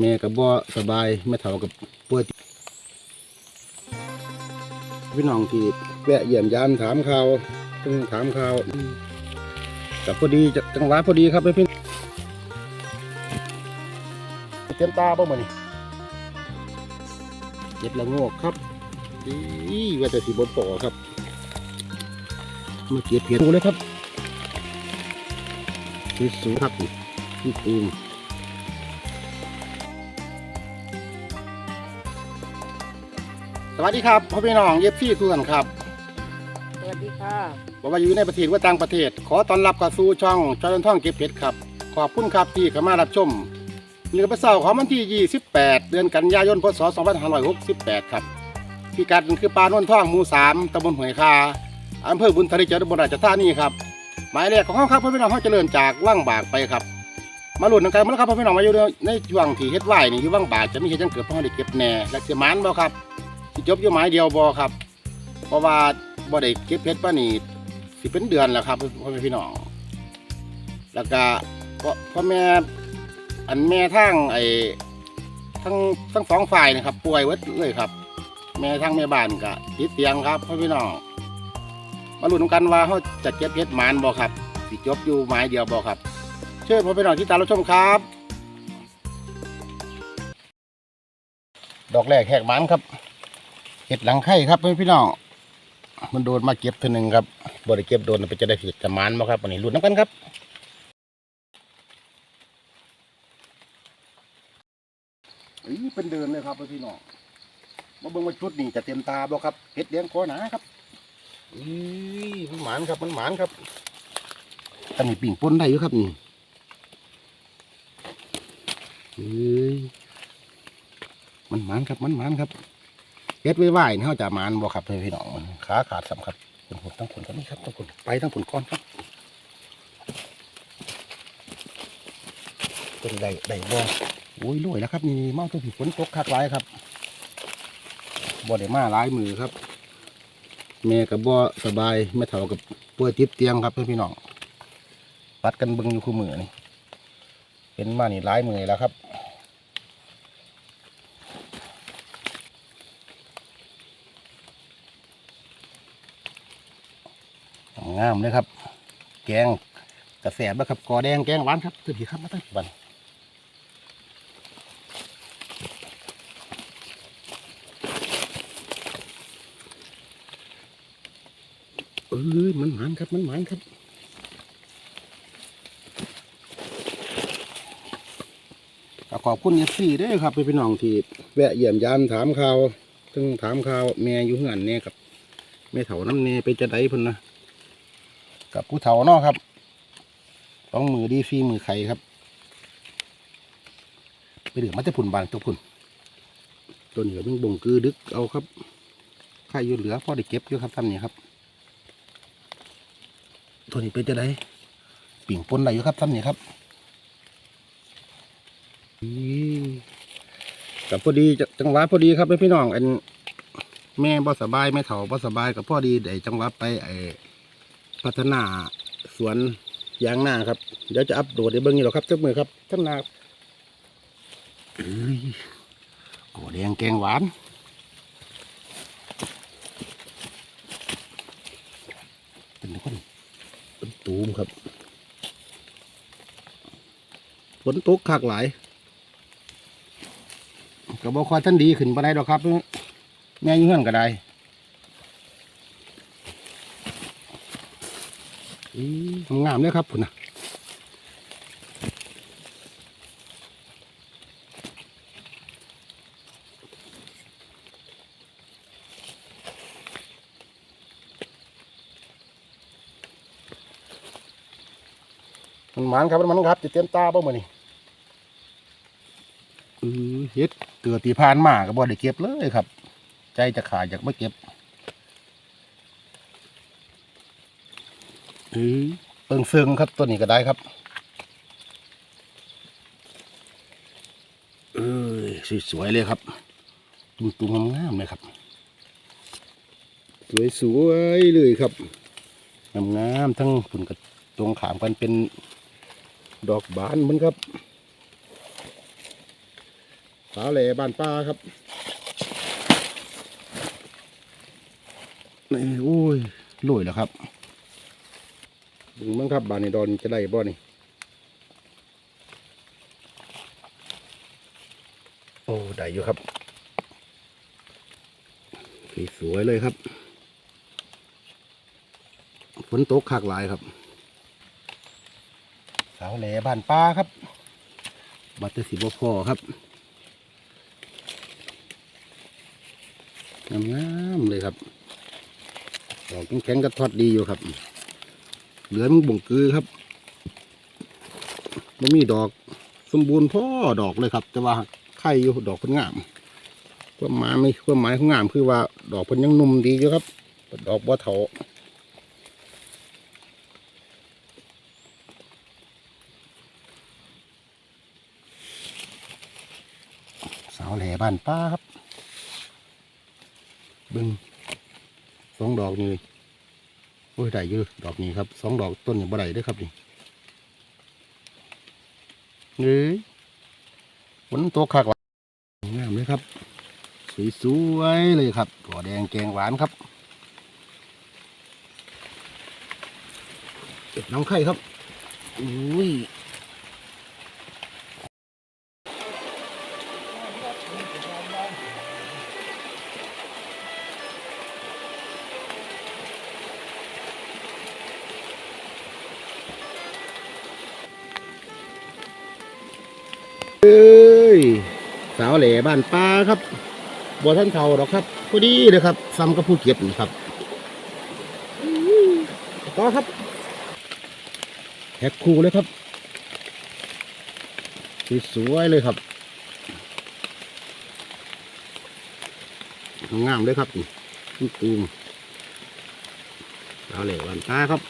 แม่กับบ่สบายแม่เฒ่ากับป่วยพี่น้องที่แวะเยี่ยมยามถามข่าวเพิ่งถามข่าวกับพอดีจะจังหวะพอดีครับพี่เต็มตาบ่มื้อนี้เจ็บละโงกครับอีว่าแต่สิบ่ปอครับมาเก็บเห็ดดูเลยครับสูงครับที่ตูม วัสดีครับพ่อพี่น้องเย็บซี่ทุกท่านครับ สวัสดีค่ะบอกว่าอยู่ในประเทศว่าต่างประเทศ ขอต้อนรับเข้าสู่ช่องจอยท่องเก็บเพชรครับ ขอบคุณครับที่เข้ามารับชมนี่ก็เป็นเสาร์ของวันที่ 28 เดือนกันยายน พศ 2568 ครับที่การคือปลาโนนท่องหมู่ 3ตำบลหวยคาอำเภอบุญทริจังหวัดอุบลราชธานีครับ หมายเลขของเขาครับพ่อพี่น้องเขาเจริญจากว่างบากไปครับ มาหลุดกันมาแล้วครับพ่อพี่น้องมาอยู่ในช่วงที่เฮ็ดไหวนี่อยู่ว่างบากจะมีเฮ็ดจังเกิดพ่อได้เก็บแหน่และเสียมันบ่ครับ สิจบอยู่ไม้เดียวบอครับ เพราะว่าบ่ได้เก็บเพชรป้านี่สิเป็นเดือนแล้วครับพ่อแม่พี่น้องแล้วก็พ่อพ่อแม่อันแม่ทั้งไอ้ทั้งทั้งสองฝ่ายนะครับ ป่วยเวดเลยครับ แม่ทั้งแม่บ้านก็ติดเตียงครับพ่อพี่น้องมาลุ้นกันว่าเขาจะเก็บเพชรมานบ่ครับสิจบอยู่ไม้เดียวบ่ครับเชิญพ่อพี่น้องที่ตามรับชมครับ ดอกแรกแหกมันครับ เห็ดหลังไข่ครับพี่น้องมันโดนมาเก็บทีหนึ่งครับบริเก็บโดนไปจะได้ผิดจะมานมาครับวันนี้ลุ้นน้ำกันครับอีเป็นเดินเลยครับพี่น้องมาเบิ่งว่าชุดนี้จะเต็มตาบ่ครับเห็ดเลี้ยงคอหนาครับอีมันหมานครับมันหมานครับอันนี้ปิ่งปนได้อยู่ครับนี่เอ้ยมันหมานครับมันหมานครับ เฮ็ดไว้ไหวนี่เขาจะมานบ่ครับพี่น้องมันขาขาดสำครับคนคนทั้งคนก็นี่ครับทั้งคนไปทั้งคนก้อนครับเป็นได้ได้บ่โอ้ยรวยแล้วครับนี่เมาตัวผีฝนตกคักหลายครับบ่ได้มาหลายมือครับแม่กับบ่สบายแม่เฒ่ากับป่วยติดเตียงครับพี่น้องปัดกันเบิ่งอยู่คู่มือนี่เป็นมานี่หลายมือแล้วครับ งามเลยครับ แกงกระแสบแล้วครับกอแดงแกงหวานครับตื่นดีครับมาตั้งวันเอ้ยมันหมานครับมันหมานครับขอบคุณเอฟซีด้วยครับพี่น้องที่แวะเยี่ยมยามถามข่าวถึงถามข่าวแม่อยู่เหือนเนี่ยกับแม่เถาน้ำเนไปจะได้พุ่นนะ กับผู้เฒ่านาะครับต้องมือดีฟีมือไข่ครับ ไปเหลือมันจะผุนบานตัวผุนตัวเหนือมันบ่งคือดึกเอาครับไข่อยู่เหลือพอได้เก็บอยู่ครับทำนี่ครับ ตัวนี้เป็นจะได้ปิ่งปนอะไรอยู่ครับทำนี่ครับกับพอดีจะจังหวะพอดีครับพี่น้องอันแม่บ่สบายแม่เฒ่าบ่สบายกับพอดีได้จังหวะไปไอ พัฒนาสวนยางนาครับ เดี๋ยวจะอัปโหลดในเบื้องนี้หรอกครับเจ้ามือครับท่านนาเอ้ยโอ้แดงแกงหวานเป็นคนเป็นตูมครับฝนตกคักหลายกระบอกคอยท่านดีขึ้นปานใดดอกครับ แม่อยุ่งเงินก็ได้ อืม งามเลยครับพุ่นนะมันหมันครับมันหมันครับจะเต็มตาบ่มือนี่อือเฮ็ดเกิดตีพานมาก็บ่ได้เก็บเลยครับ ใจจะขาดอยากไม่เก็บ อือเปิงเฟืองครับตัวนี้ก็ได้ครับ เออสวยๆเลยครับ ตุ้มๆงามๆเลยครับ สวยๆเลยครับงามๆทั้งฝุ่นกับตรงขามกันเป็นดอกบานเหมือนครับสาวเหล่บ้านป้าครับนี่โอ้ยลอยแล้วครับ ดึงมั้งครับบานในดอนจะได้บ่นี่โอ้ได้อยู่ครับสวยๆเลยครับฝนตกคักหลายครับ สาวแหล่บ้านป้าครับ บัตเตอร์สีบพอครับงามๆเลยครับดอกแข็งๆกระทอดดีอยู่ครับ เหลือมันบ่งกือครับมันมีดอกสมบูรณ์พ่อดอกเลยครับ แต่ว่าไข่อยู่ดอกเพิ่นงามความหมายไม่ความหมายของงามคือว่า ดอกเพิ่นยังหนุ่มดีอยู่ครับ ดอกบัวเถาสาวแหล่บ้านป้าครับเบึงสองดอกนี่ โอ้ยได้เยอะดอกนี้ครับสองดอกต้นอย่างบ่ได้ด้วยครับนี่เฮ้ยฝนตกคักงามเลยครับ สวยๆเลยครับถั่วแดงแกงหวานครับเก็บน้ำไข่ครับอุ้ยาวแหล่บ้านป้าครับบัวท่านเทาหรอกครับพอดีเลยครับซ้ำกับผู้เก็บครับต่อครับแฮกคูเลยครับสวยเลยครับงามเลยครับนี่ตูมสาวแหล่บ้านป้าครับ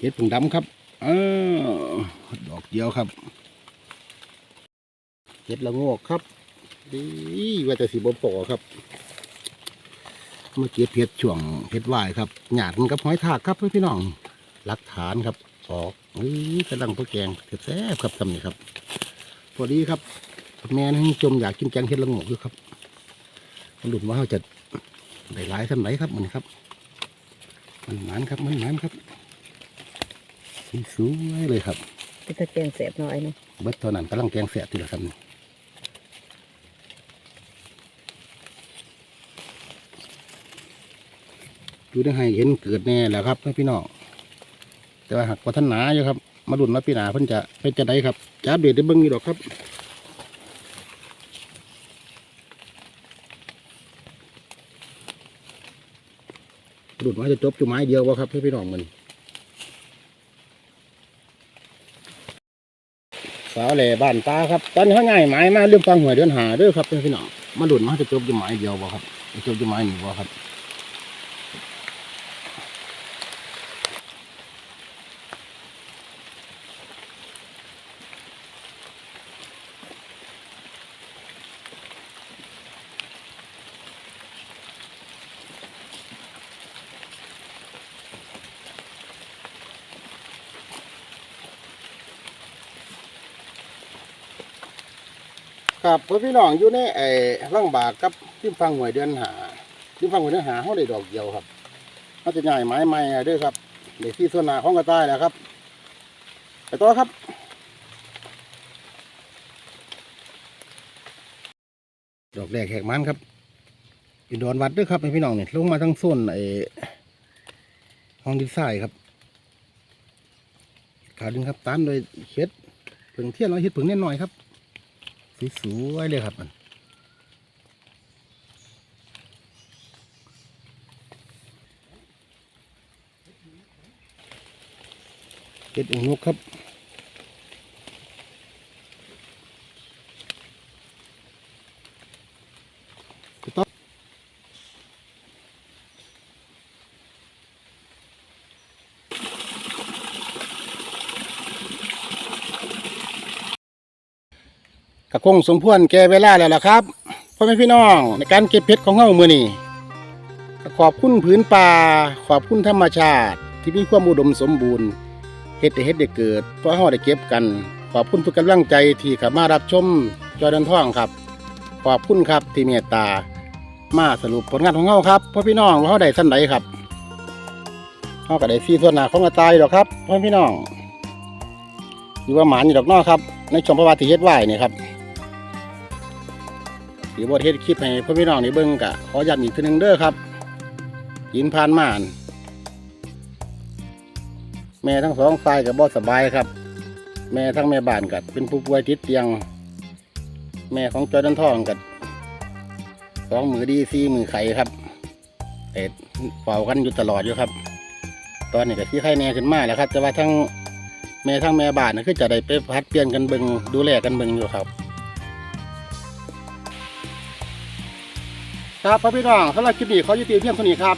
เห็ดผงดำครับเออดอกเดียวครับ เห็ดละโงกครับดีว่าจะสีบปอครับเมื่อกี้เห็ดช่วงเห็ดวายครับหยาดมันกับหอยทากครับเพื่อนพี่น้องหลักฐานครับออกนี่กำลังพวกแกงแซ่บครับทำนี่ครับพอดีครับ แม่นี่จมอยากกินแกงเห็ดละโงกด้วยครับหลุดว่าเขาจะได้หลายสันไหนครับมันครับ มันหมันครับมันหมันครับ สวยเลยครับเป็นตะแกงแสบหน่อยเนาะเบิดเท่านั้นกำลังแกงเสียทีละครับนี่ดูได้ให้เห็นเกิดแน่แหล้วครับพี่น้องแต่ว่าหักกว่าท่านหนาอยู่ครับ มาดุนมาปีหนาเพิ่นจะเป็นจะได้ครับจ้าเบียดได้เบิ้งอยู่ดอกครับดุนมาจะจบจุไม้เดียววะครับพี่น้องมันาวเหล่บ้านตาครับ ตอนนี้เขาง่ายไม้มาเรื่องฟังหวยเดือนหาด้วยครับพี่น้องมาหลุดมาจะจบจะไม้เดียวบ่ครับจะจบอยู่ไม้หนึ่งบ่ครับ ครับเพื่อพี่น้องอยู่ในไอ้ร่างบากกับที่ฟังหวยเดือนหาที่ฟังหวยเดือนหาเขาได้ดอกเดียวครับเขาจะง่ายไม้ใหม่ด้วยครับเด็กที่ส่วนหนาของกระต่ายแหละครับไปต่อครับดอกแรกแหกมันครับอินดอนวัดด้วยครับพี่น้องเนี่ยลงมาทั้งส้นไอ้ห้องดินทรายครับขาดึงครับตามโดยเฮ็ดผึ่งเทียนน้อยเฮ็ดผึ่งเน่นหน่อยครับ สวยๆเลยครับมันเฮ็ดองค์นกครับ คงสมควรแก่เวลาแล้วล่ะครับพ่อแม่พี่น้องในการเก็บเพชรของเฮามือนี้ก็ขอบคุณผืนป่าขอบคุณธรรมชาติ ที่มีความอุดมสมบูรณ์เฮ็ดให้เฮ็ดได้เกิดเพราะเฮาได้เก็บกัน ขอบคุณทุกกำลังใจที่ข้ามารับชมจอยดันท่องครับ ขอบคุณครับที่เมตตา มาสรุปผลงานของเฮาครับพ่อพี่น้องว่าเฮาได้สั้นไหนครับเฮาก็ได้ซีส่วนหนาของกระตายดอกครับพ่อพี่น้องอยู่ว่าหมานอยู่ดอกนอครับ ในช่องประวัติเฮ็ดไหวเนี่ยครับ สีบทเฮ็ดคลิปให้พ่อพี่น้องนี่เบิ่งกะขอย้ำอีกทีหนึงเด้อครับยินผ่านม่าน แม่ทั้งสองฝ่ายกับบ่สบายครับ แม่ทั้งแม่บ้านกัเป็นผู้ป่วยติดเตียง แม่ของจอยดันทองกัสองมือดีสี่มือไข่ครับเอ็ดเฝ้ากันอยู่ตลอดอยู่ครับ ตอนนี้ก็ที่ไข่แน่ขึ้นมาแล้วครับ แต่ว่าทั้งแม่ทั้งแม่บ้านนะคือจะได้ไปพัดเปลี่ยนกันเบิงดูแลกันเบิงอยู่ครับ ครับพ่อพี่น้องสำหรับคลิปนี้ขอยุติเพียงเท่านี้ครับ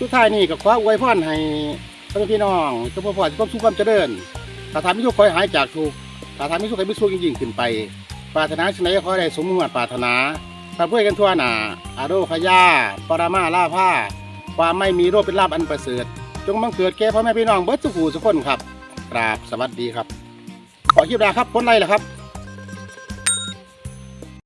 สุดท้ายนี้ก็ขออวยพรให้พ่อพี่น้องเจ้าพ่อพ่อที่ความสุขความเจริญสถาทำให้ทุกข์คอยหายจากทุกข์ถ้าทำให้ทุกข์ให้มีสุขยิ่งขึ้นไป ปรารถนาสิ่งใดขอได้สมมติปรารถนาพระเพื่อกันทั่วหน้าอาโรคยาปรามาลาผ้าความไม่มีโรคเป็นลาบอันประเสริฐ จงบังเกิดแก่พ่อแม่พี่น้องเบิดทุกผู้ทุกคนครับกราบสวัสดีครับ ขอคลิปดาครับคนไรล่ะครับ